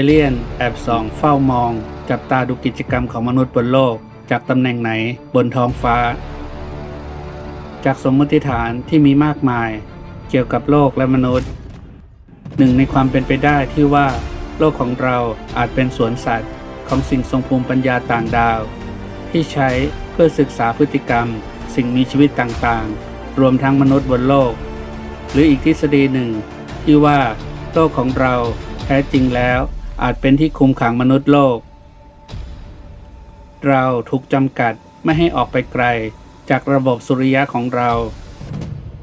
เอเลี่ยน แอบส่องเฝ้ามอง จับตาดูกิจกรรมของมนุษย์บนโลก จากตำแหน่งไหนบนท้องฟ้า จากสมมติฐานที่มีมากมาย เกี่ยวกับโลกและมนุษย์ หนึ่งในความเป็นไปได้ที่ว่า โลกของเราอาจเป็นสวนสัตว์ของสิ่งทรงภูมิปัญญาต่างดาว ที่ใช้เพื่อศึกษาพฤติกรรม สิ่งมีชีวิตต่างๆ รวมทั้งมนุษย์บนโลก หรืออีกทฤษฎีหนึ่ง ที่ว่า โลกของเราแท้จริงแล้ว อาจเป็นที่คุมขังมนุษย์โลก เราถูกจำกัดไม่ให้ออกไปไกลจากระบบสุริยะของเรา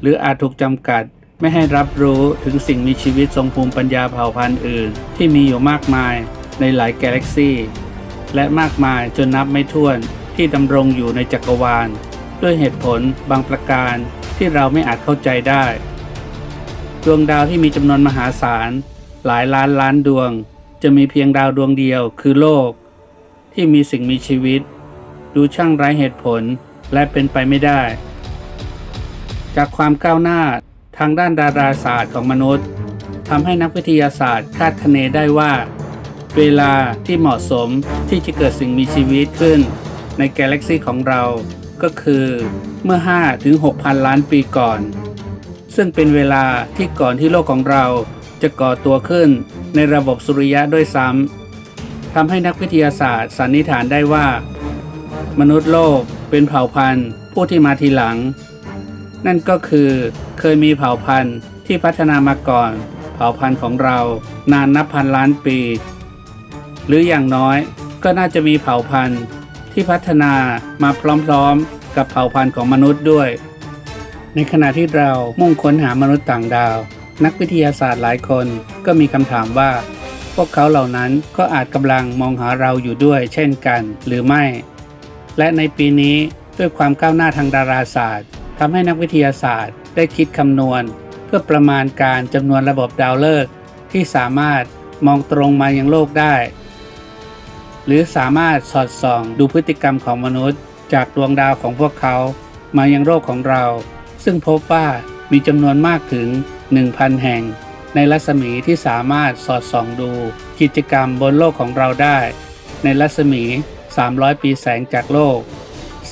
หรืออาจถูกจำกัดไม่ให้รับรู้ถึงสิ่งมีชีวิตทรงภูมิปัญญาเผ่าพันธุ์อื่น ที่มีอยู่มากมายในหลายกาแล็กซีและมากมายจนนับไม่ถ้วนที่ดำรงอยู่ในจักรวาล ด้วยเหตุผลบางประการที่เราไม่อาจเข้าใจได้ ดวงดาวที่มีจำนวนมหาศาล หลายล้านล้านดวง จะมีเพียงดาวดวงเดียวคือโลก ที่มีสิ่งมีชีวิต ดูช่างไร้เหตุผลและเป็นไปไม่ได้ จากความก้าวหน้าทางด้านดาราศาสตร์ของมนุษย์ทำให้นักวิทยาศาสตร์คาดคะเนได้ว่า เวลาที่เหมาะสมที่จะเกิดสิ่งมีชีวิตขึ้น ในกาแล็กซีของเราก็คือเมื่อ 5 ถึง 6,000 ล้านปีก่อน ซึ่งเป็นเวลาที่ก่อนที่โลกของเรา จะก่อตัวขึ้นในระบบสุริยะด้วยซ้ำทำให้นักวิทยาศาสตร์สันนิษฐานได้ว่า มนุษย์โลกเป็นเผ่าพันธุ์ผู้ที่มาทีหลัง นั่นก็คือเคยมีเผ่าพันธุ์ที่พัฒนามาก่อน เผ่าพันธุ์ของเรานานนับพันล้านปี หรืออย่างน้อยก็น่าจะมีเผ่าพันธุ์ที่พัฒนามาพร้อมๆ กับเผ่าพันธุ์ของมนุษย์ด้วย ในขณะที่เรามุ่งค้นหามนุษย์ต่างดาว นักวิทยาศาสตร์หลายคนก็มีคำถามว่า พวกเขาเหล่านั้นก็อาจกำลังมองหาเราอยู่ด้วยเช่นกันหรือไม่ และในปีนี้ด้วยความก้าวหน้าทางดาราศาสตร์ทำให้นักวิทยาศาสตร์ได้คิดคำนวณ เพื่อประมาณการจำนวนระบบดาวฤกษ์ที่สามารถมองตรงมายังโลกได้ หรือสามารถสอดส่องดูพฤติกรรมของมนุษย์ จากดวงดาวของพวกเขา มายังโลกของเรา ซึ่งพบว่า มีจำนวนมากถึง 1,000 แห่ง ในรัศมีที่สามารถสอดส่องดู กิจกรรมบนโลกของเราได้ ในรัศมี 300 ปีแสงจากโลก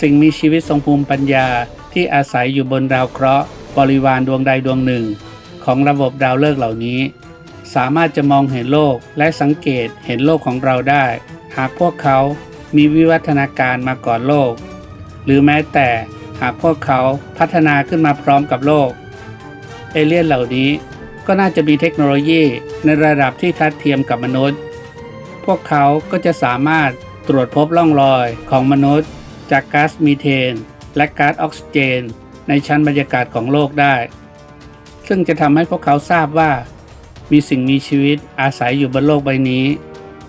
สิ่งมีชีวิตทรงภูมิปัญญาที่อาศัยอยู่บนดาวเคราะห์บริวารดวงใดดวงหนึ่ง ของระบบดาวฤกษ์เหล่านี้ สามารถจะมองเห็นโลกและสังเกตเห็นโลกของเราได้ หากพวกเขามีวิวัฒนาการมาก่อนโลก หรือแม้แต่หากพวกเขาพัฒนาขึ้นมาพร้อมกับโลก เอเลี่ยนเหล่านี้ก็น่าจะมีเทคโนโลยีในระดับที่ทัดเทียมกับมนุษย์ พวกเขาก็จะสามารถตรวจพบร่องรอยของมนุษย์ จากก๊าซมีเทน และก๊าซออกซิเจน ในชั้นบรรยากาศของโลกได้ ซึ่งจะทำให้พวกเขาทราบว่า มีสิ่งมีชีวิตอาศัยอยู่บนโลกใบนี้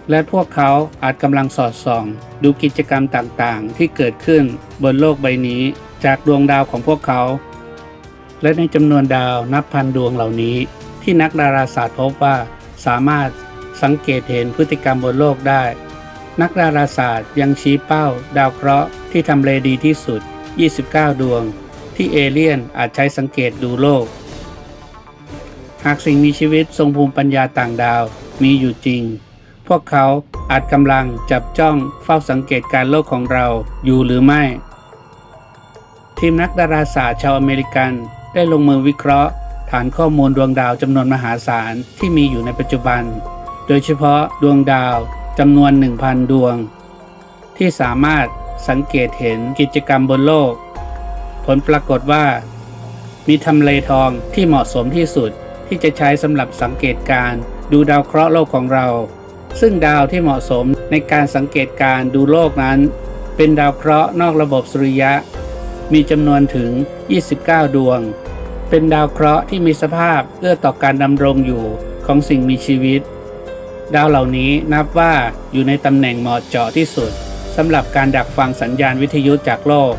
และพวกเขาอาจกำลังสอดส่อง ดูกิจกรรมต่างๆ ที่เกิดขึ้นบนโลกใบนี้ จากดวงดาวของพวกเขา และในจำนวนดาวนับพันดวงเหล่านี้ ที่นักดาราศาสตร์พบว่าสามารถสังเกตเห็นพฤติกรรมบนโลกได้ นักดาราศาสตร์ยังชี้เป้า ดาวเคราะห์ที่ทำเลดีที่สุด 29 ดวง ที่เอเลี่ยนอาจใช้สังเกตดูโลก หากสิ่งมีชีวิตทรงภูมิปัญญาต่างดาวมีอยู่จริง พวกเขาอาจกำลังจับจ้องเฝ้าสังเกตการโลกของเราอยู่หรือไม่ ทีมนักดาราศาสตร์ชาวอเมริกัน ได้ลงมือวิเคราะห์ ฐานข้อมูลดวงดาวจำนวนมหาศาลที่มีอยู่ในปัจจุบัน โดยเฉพาะดวงดาวจำนวน 1,000 ดวง ที่สามารถสังเกตเห็นกิจกรรมบนโลก ผลปรากฏว่า มีทำเลทองที่เหมาะสมที่สุดที่จะใช้สำหรับสังเกตการดูดาวเคราะห์โลกของเรา ซึ่งดาวที่เหมาะสมในการสังเกตการดูโลกนั้น เป็นดาวเคราะห์นอกระบบสุริยะ มีจำนวนถึง 29 ดวง เป็นดาวเคราะห์ที่มีสภาพเอื้อต่อการดำรงอยู่ของสิ่งมีชีวิต ดาวเหล่านี้นับว่าอยู่ในตำแหน่งเหมาะเจาะที่สุดสำหรับการดักฟังสัญญาณวิทยุจากโลก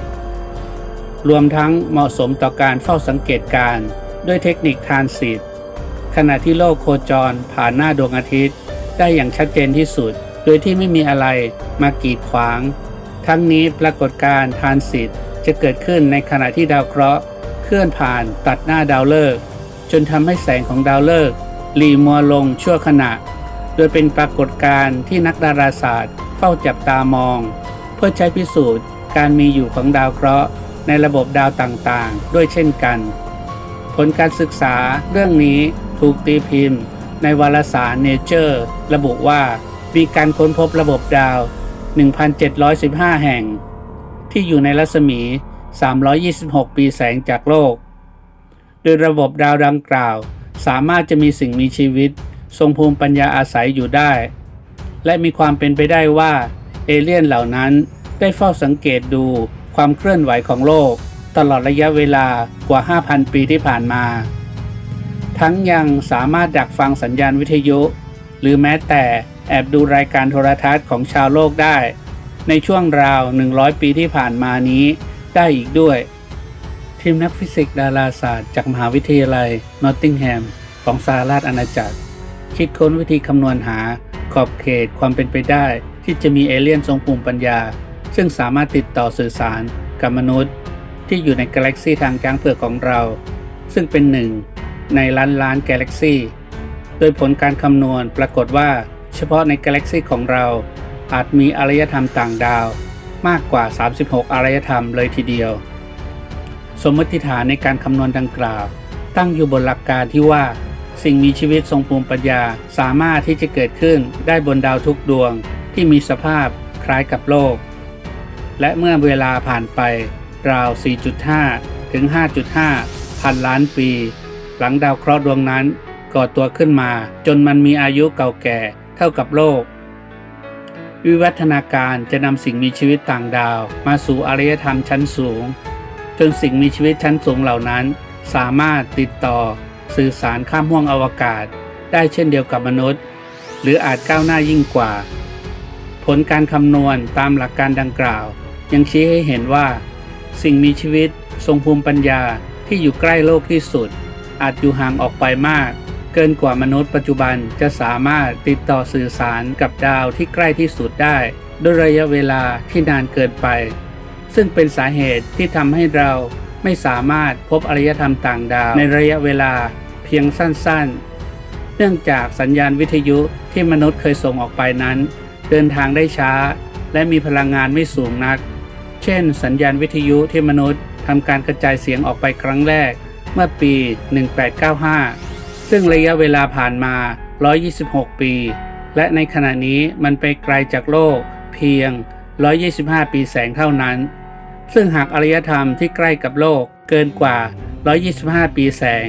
รวมทั้งเหมาะสมต่อการเฝ้าสังเกตการด้วยเทคนิคทานสิตขณะที่โลกโคจรผ่านหน้าดวงอาทิตย์ ได้อย่างชัดเจนที่สุด โดยที่ไม่มีอะไรมากีดขวาง ทั้งนี้ปรากฏการทานสิต จะเกิดขึ้นในขณะที่ดาวเคราะห์เคลื่อนผ่านตัดหน้าดาวฤกษ์จนทำให้แสงของดาวฤกษ์หลีมัวลงชั่วขณะ โดยเป็นปรากฏการณ์ที่นักดาราศาสตร์เฝ้าจับตามอง เพื่อใช้พิสูจน์การมีอยู่ของดาวเคราะห์ในระบบดาวต่างๆ ด้วยเช่นกัน ผลการศึกษาเรื่องนี้ถูกตีพิมพ์ ในวารสาร Nature ระบุว่ามีการค้นพบระบบดาว 1,715 แห่ง ที่อยู่ในรัศมี 326 ปีแสงจากโลก โดยระบบดาวดังกล่าว สามารถจะมีสิ่งมีชีวิต ทรงภูมิปัญญาอาศัยอยู่ได้ และมีความเป็นไปได้ว่า เอเลี่ยนเหล่านั้นได้เฝ้าสังเกตดูความเคลื่อนไหวของโลก ตลอดระยะเวลากว่า 5,000 ปีที่ผ่านมา ทั้งยังสามารถดักฟังสัญญาณวิทยุ หรือแม้แต่แอบดูรายการโทรทัศน์ของชาวโลกได้ ในช่วงราว 100 ปีที่ผ่านมานี้ได้อีกด้วย ทีมนักฟิสิกส์ดาราศาสตร์จากมหาวิทยาลัยนอตติงแฮมของสหราชอาณาจักร คิดค้นวิธีคำนวณหาขอบเขตความเป็นไปได้ ที่จะมีเอเลี่ยนทรงภูมิปัญญา ซึ่งสามารถติดต่อสื่อสารกับมนุษย์ ที่อยู่ในกาแล็กซีทางช้างเผือกของเรา ซึ่งเป็นหนึ่งในล้านล้านกาแล็กซีโดยผลการคำนวณปรากฏว่า เฉพาะในกาแล็กซีของเรา อาจมีอารยธรรมต่างดาวมากกว่า 36 อารยธรรมเลยทีเดียว สมมติฐานในการคำนวณดังกล่าว ตั้งอยู่บนหลักการที่ว่า สิ่งมีชีวิตทรงภูมิปัญญาสามารถที่จะเกิดขึ้นได้บนดาวทุกดวงที่มีสภาพคล้ายกับโลก และเมื่อเวลาผ่านไปราว 4.5 ถึง 5.5 พันล้านปี หลังดาวเคราะห์ดวงนั้นก่อตัวขึ้นมา จนมันมีอายุเก่าแก่เท่ากับโลก วิวัฒนาการจะนำสิ่งมีชีวิตต่างดาว มาสู่อารยธรรมชั้นสูง จนสิ่งมีชีวิตชั้นสูงเหล่านั้น สามารถติดต่อ สื่อสารข้ามห้วงอวกาศ ได้เช่นเดียวกับมนุษย์ หรืออาจก้าวหน้ายิ่งกว่า ผลการคำนวณตามหลักการดังกล่าว ยังชี้ให้เห็นว่า สิ่งมีชีวิต ทรงภูมิปัญญาที่อยู่ใกล้โลกที่สุด อาจอยู่ห่างออกไปมาก เกินกว่ามนุษย์ปัจจุบันจะสามารถติดต่อสื่อสารกับดาวที่ใกล้ที่สุดได้ด้วยระยะเวลาที่นานเกินไป ซึ่งเป็นสาเหตุที่ทำให้เราไม่สามารถพบอารยธรรมต่างดาวในระยะเวลาเพียงสั้นๆ เนื่องจากสัญญาณวิทยุที่มนุษย์เคยส่งออกไปนั้น เดินทางได้ช้า และมีพลังงานไม่สูงนัก เช่น สัญญาณวิทยุที่มนุษย์ทำการกระจายเสียงออกไปครั้งแรก เมื่อปี 1895 ซึ่งระยะเวลาผ่านมา 126 ปี และในขณะนี้มันไปไกลจากโลกเพียง 125 ปีแสงเท่านั้น ซึ่งหากอารยธรรมที่ใกล้กับโลกเกินกว่า 125 ปีแสง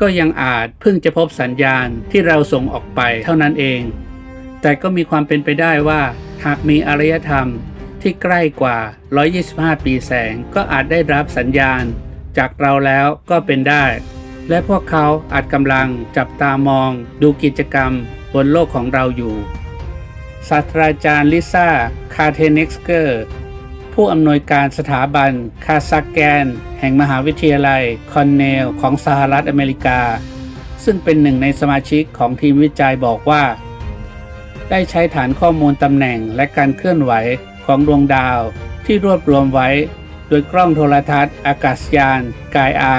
ก็ยังอาจเพิ่งจะพบสัญญาณที่เราส่งออกไปเท่านั้นเอง แต่ก็มีความเป็นไปได้ว่าหากมีอารยธรรมที่ใกล้กว่า 125 ปีแสง ก็อาจได้รับสัญญาณ จากเราแล้วก็เป็นได้ และพวกเขาอาจกำลังจับตามอง ดูกิจกรรมบนโลกของเราอยู่ ศาสตราจารย์ลิซ่า คาเทเน็กสเกอร์ ผู้อำนวยการสถาบันคาซักแกน แห่งมหาวิทยาลัยคอนเนลของสหรัฐอเมริกา ซึ่งเป็นหนึ่งในสมาชิกของทีมวิจัยบอกว่า ได้ใช้ฐานข้อมูลตำแหน่งและการเคลื่อนไหวของดวงดาวที่รวบรวมไว้ โดยกล้องโทรทัศน์ อากาศยาน กายอา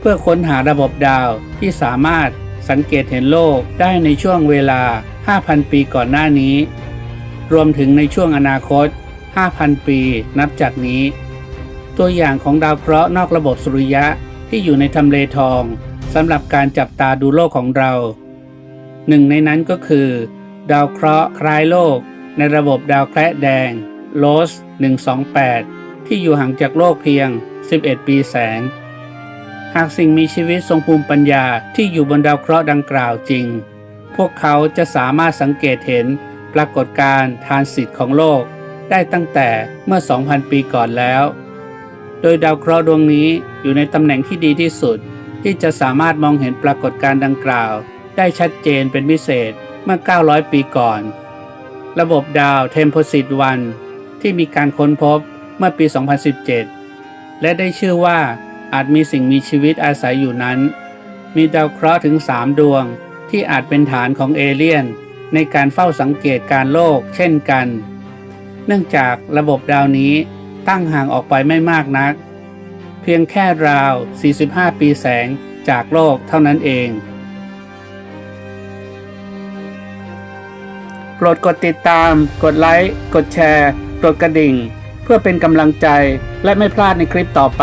เพื่อค้นหาระบบดาวที่สามารถสังเกตเห็นโลกได้ในช่วงเวลา 5,000 ปีก่อนหน้านี้ รวมถึงในช่วงอนาคต 5,000 ปีนับจากนี้ ตัวอย่างของดาวเคราะห์นอกระบบสุริยะที่อยู่ในทำเลทองสำหรับการจับตาดูโลกของเรา หนึ่งในนั้นก็คือ ดาวเคราะห์คล้ายโลก ในระบบดาวแคระแดงโลส 128 ที่อยู่ห่างจากโลกเพียง 11 ปีแสง หากสิ่งมีชีวิตทรงภูมิปัญญาที่อยู่บนดาวเคราะห์ดังกล่าวจริง พวกเขาจะสามารถสังเกตเห็นปรากฏการณ์ทานสิตของโลก ได้ตั้งแต่เมื่อ 2,000 ปีก่อนแล้ว โดยดาวเคราะห์ดวงนี้อยู่ในตำแหน่งที่ดีที่สุด ที่จะสามารถมองเห็นปรากฏการณ์ดังกล่าว ได้ชัดเจนเป็นพิเศษเมื่อ 900 ปีก่อน ระบบดาวเทมโพซิตวันที่มีการค้นพบเมื่อปี 2017 และได้ชื่อว่า อาจมีสิ่งมีชีวิตอาศัยอยู่นั้น มีดาวเคราะห์ถึง3ดวง ที่อาจเป็นฐานของเอเลี่ยน ในการเฝ้าสังเกตการโลก เช่นกัน เนื่องจากระบบดาวนี้ตั้งห่างออกไปไม่มากนัก เพียงแค่ราว 45 ปีแสงจากโลกเท่านั้นเอง โปรดกดติดตาม กดไลค์ กดแชร์ กดกระดิ่ง เพื่อเป็นกำลังใจและไม่พลาดในคลิปต่อไป